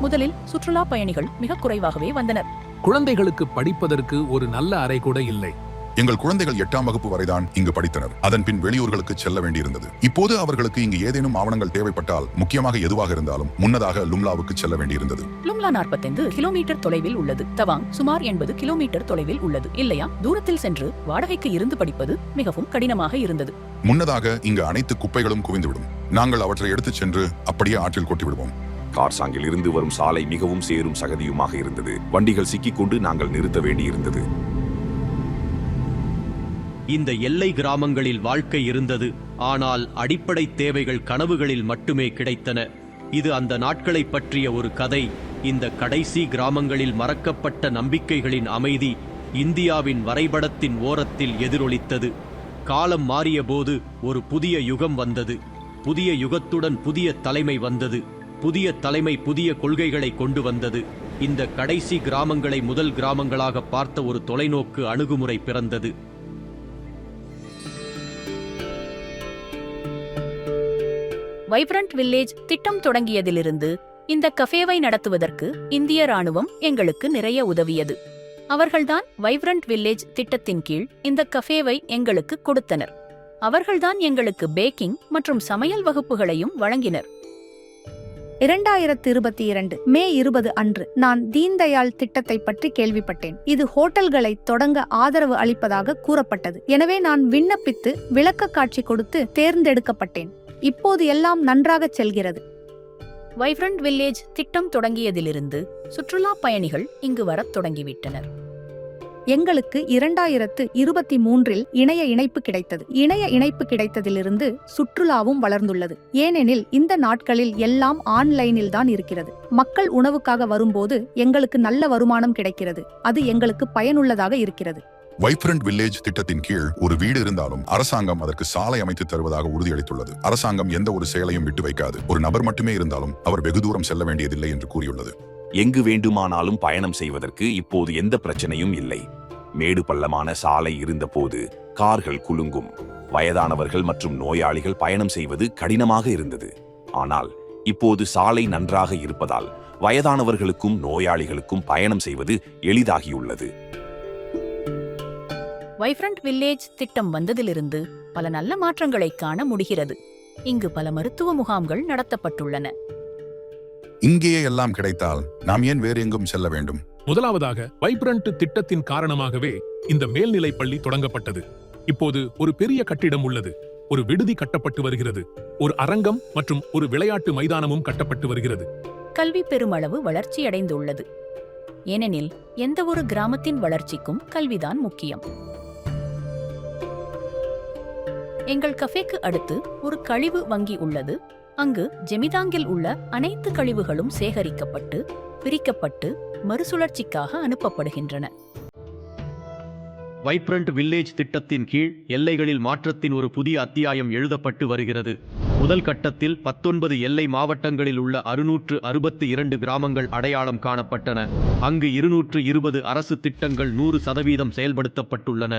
முதலில் சுற்றுலா பயணிகள் மிக குறைவாகவே வந்தனர். குழந்தைகளுக்கு படிப்பதற்கு ஒரு நல்ல அறை கூட இல்லை. எங்கள் குழந்தைகள் எட்டாம் வகுப்பு வரைதான் இங்கு படித்தனர். அதன் பின் வெளியூர்களுக்கு செல்ல வேண்டியிருந்தது. இப்போது அவர்களுக்கு இங்கு ஏதேனும் ஆவணங்கள் தேவைப்பட்டால் முக்கியமாக எதுவாக இருந்தாலும் முன்னதாக லும்லாவுக்கு செல்ல வேண்டியிருந்தது. லும்லா நாற்பத்தைந்து கிலோமீட்டர் தொலைவில் உள்ளது. தவாங் சுமார் எண்பது கிலோமீட்டர் தொலைவில் உள்ளது. இல்லையா? தூரத்தில் சென்று வாடகைக்கு இருந்து படிப்பது மிகவும் கடினமாக இருந்தது. முன்னதாக இங்கு அனைத்து குப்பைகளும் குவிந்துவிடும். நாங்கள் அவற்றை எடுத்துச் சென்று அப்படியே ஆற்றில் கொட்டி விடுவோம் கார்சாங்கில் இருந்து வரும் சாலை மிகவும் சேரும் சகதியுமாக இருந்தது. வண்டிகள் சிக்கிக்கொண்டு நாங்கள் நிறுத்த வேண்டியிருந்தது. இந்த எல்லை கிராமங்களில் வாழ்க்கை இருந்தது. ஆனால் அடிப்படை தேவைகள் கனவுகளில் மட்டுமே கிடைத்தன. இது அந்த நாட்களைப் பற்றிய ஒரு கதை. இந்த கடைசி கிராமங்களில் மறக்கப்பட்ட நம்பிக்கைகளின் அமைதி இந்தியாவின் வரைபடத்தின் ஓரத்தில் எதிரொலித்தது. காலம் மாறியபோது ஒரு புதிய யுகம் வந்தது. புதிய யுகத்துடன் புதிய தலைமை வந்தது. புதிய தலைமை புதிய கொள்கைகளை கொண்டு வந்தது. இந்த கடைசி கிராமங்களை முதல் கிராமங்களாக பார்த்த ஒரு தொலைநோக்கு அணுகுமுறை பிறந்தது. வைப்ரண்ட் வில்லேஜ் திட்டம் தொடங்கியதிலிருந்து இந்த கஃபேவை நடத்துவதற்கு இந்திய ராணுவம் எங்களுக்கு நிறைய உதவியது. அவர்கள்தான் வைப்ரண்ட் வில்லேஜ் திட்டத்தின் கீழ் இந்த கஃபேவை எங்களுக்கு கொடுத்தனர். அவர்கள்தான் எங்களுக்கு பேக்கிங் மற்றும் சமையல் வகுப்புகளையும் வழங்கினர். இரண்டாயிரத்து இருபத்தி இரண்டு மே இருபது அன்று நான் தீன்தயாள் திட்டத்தை பற்றி கேள்விப்பட்டேன். இது ஹோட்டல்களை தொடங்க ஆதரவு அளிப்பதாக கூறப்பட்டது. எனவே நான் விண்ணப்பித்து விளக்க காட்சி கொடுத்து தேர்ந்தெடுக்கப்பட்டேன். இப்போது எல்லாம் நன்றாகச் செல்கிறது. வைப்ரண்ட் வில்லேஜ் திட்டம் தொடங்கியதிலிருந்து சுற்றுலா பயணிகள் இங்கு வரத் தொடங்கிவிட்டனர். எங்களுக்கு இரண்டாயிரத்து இருபத்தி மூன்றில் இணைய இணைப்பு கிடைத்தது. இணைய இணைப்பு கிடைத்ததிலிருந்து சுற்றுலாவும் வளர்ந்துள்ளது. ஏனெனில் இந்த நாட்களில் எல்லாம் ஆன்லைனில் தான் இருக்கிறது. மக்கள் உணவுக்காக வரும்போது எங்களுக்கு நல்ல வருமானம் கிடைக்கிறது. அது எங்களுக்கு பயனுள்ளதாக இருக்கிறது. வைப்ரண்ட் வில்லேஜ் திட்டத்தின் கீழ் ஒரு வீடு இருந்தாலும் அரசாங்கம் அதற்கு சாலை அமைத்து தருவதாக உறுதியளித்துள்ளது. அரசாங்கம் எந்த ஒரு செயலையும் விட்டு வைக்காது. ஒரு நபர் மட்டுமே இருந்தாலும் அவர் வெகு தூரம் செல்ல வேண்டியதில்லை என்று கூறியுள்ளது. எங்கு வேண்டுமானாலும் பயணம் செய்வதற்கு இப்போது எந்த பிரச்சனையும் இல்லை. மேடு பள்ளமான சாலை இருந்தபோது கார்கள் குலுங்கும். வயதானவர்கள் மற்றும் நோயாளிகள் பயணம் செய்வது கடினமாக இருந்தது. ஆனால் இப்போது சாலை நன்றாக இருப்பதால் வயதானவர்களுக்கும் நோயாளிகளுக்கும் பயணம் செய்வது எளிதாகியுள்ளது. வைஃப்ரண்ட் வில்லேஜ் திட்டம் வந்ததிலிருந்து பல நல்ல மாற்றங்களை காண முடிகிறது. இங்கு பல மருத்துவ முகாம்கள் நடத்தப்பட்டுள்ளன. இங்கேயே எல்லாம் கிடைத்தால் நாம் ஏன் வேறு எங்கும் செல்ல வேண்டும்? முதலாவதாக வைப்ரண்ட் திட்டத்தின் காரணமாகவே இந்த மேல்நிலைப் பள்ளி தொடங்கப்பட்டது. இப்போது ஒரு பெரிய கட்டிடம் உள்ளது. ஒரு விடுதி கட்டப்பட்டு வருகிறது. ஒரு அரங்கம் மற்றும் ஒரு விளையாட்டு மைதானமும் கட்டப்பட்டு வருகிறது. கல்வி பெருமளவு வளர்ச்சியடைந்துள்ளது. ஏனெனில் எந்த ஒரு கிராமத்தின் வளர்ச்சிக்கும் கல்விதான் முக்கியம். எங்கள் கஃபேக்கு அடுத்து ஒரு கழிவு வங்கி உள்ளது. அங்கு ஜெமிதாங்கில் உள்ள அனைத்து கழிவுகளும் சேகரிக்கப்பட்டு பிரிக்கப்பட்டு மறுசுழற்சிக்காக அனுப்பப்படுகின்றன. வைப்ரண்ட் வில்லேஜ் திட்டத்தின் கீழ் எல்லைகளில் மாற்றத்தின் ஒரு புதிய அத்தியாயம் எழுதப்பட்டு வருகிறது. முதல் கட்டத்தில் பத்தொன்பது எல்லை மாவட்டங்களில் உள்ள அறுநூற்று அறுபத்தி இரண்டு கிராமங்கள் அடையாளம் காணப்பட்டன. அங்கு இருநூற்று இருபது அரசு திட்டங்கள் நூறு சதவீதம் செயல்படுத்தப்பட்டுள்ளன.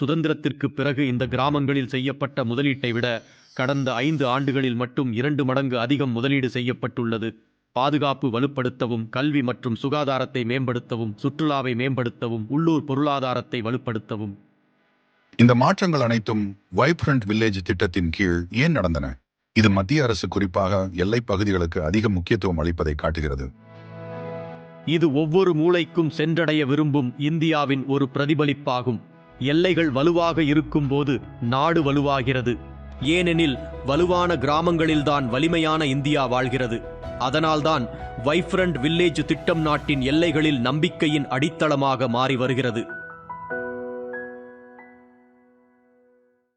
சுதந்திரத்திற்கு பிறகு இந்த கிராமங்களில் செய்யப்பட்ட முதலீட்டை விட கடந்த ஐந்து ஆண்டுகளில் மட்டும் இரண்டு மடங்கு அதிகம் முதலீடு செய்யப்பட்டுள்ளது. பாதுகாப்பு வலுப்படுத்தவும் கல்வி மற்றும் சுகாதாரத்தை மேம்படுத்தவும் சுற்றுலாவை மேம்படுத்தவும் உள்ளூர் பொருளாதாரத்தை வலுப்படுத்தவும். இந்த மாற்றங்கள் அனைத்தும் வைப்ரண்ட் வில்லேஜ் திட்டத்தின் கீழ் ஏன் நடந்தன? இது மத்திய அரசு குறிப்பாக எல்லைப் பகுதிகளுக்கு அதிக முக்கியத்துவம் அளிப்பதை காட்டுகிறது. இது ஒவ்வொரு மூளைக்கும் சென்றடைய விரும்பும் இந்தியாவின் ஒரு பிரதிபலிப்பாகும். எல்லைகள் வலுவாக இருக்கும்போது நாடு வலுவாகிறது. ஏனெனில் வலுவான கிராமங்களில்தான் வலிமையான இந்தியா வாழ்கிறது. அதனால்தான் வைஃப்ரண்ட் வில்லேஜ் திட்டம் நாட்டின் எல்லைகளில் நம்பிக்கையின் அடித்தளமாக மாறி வருகிறது.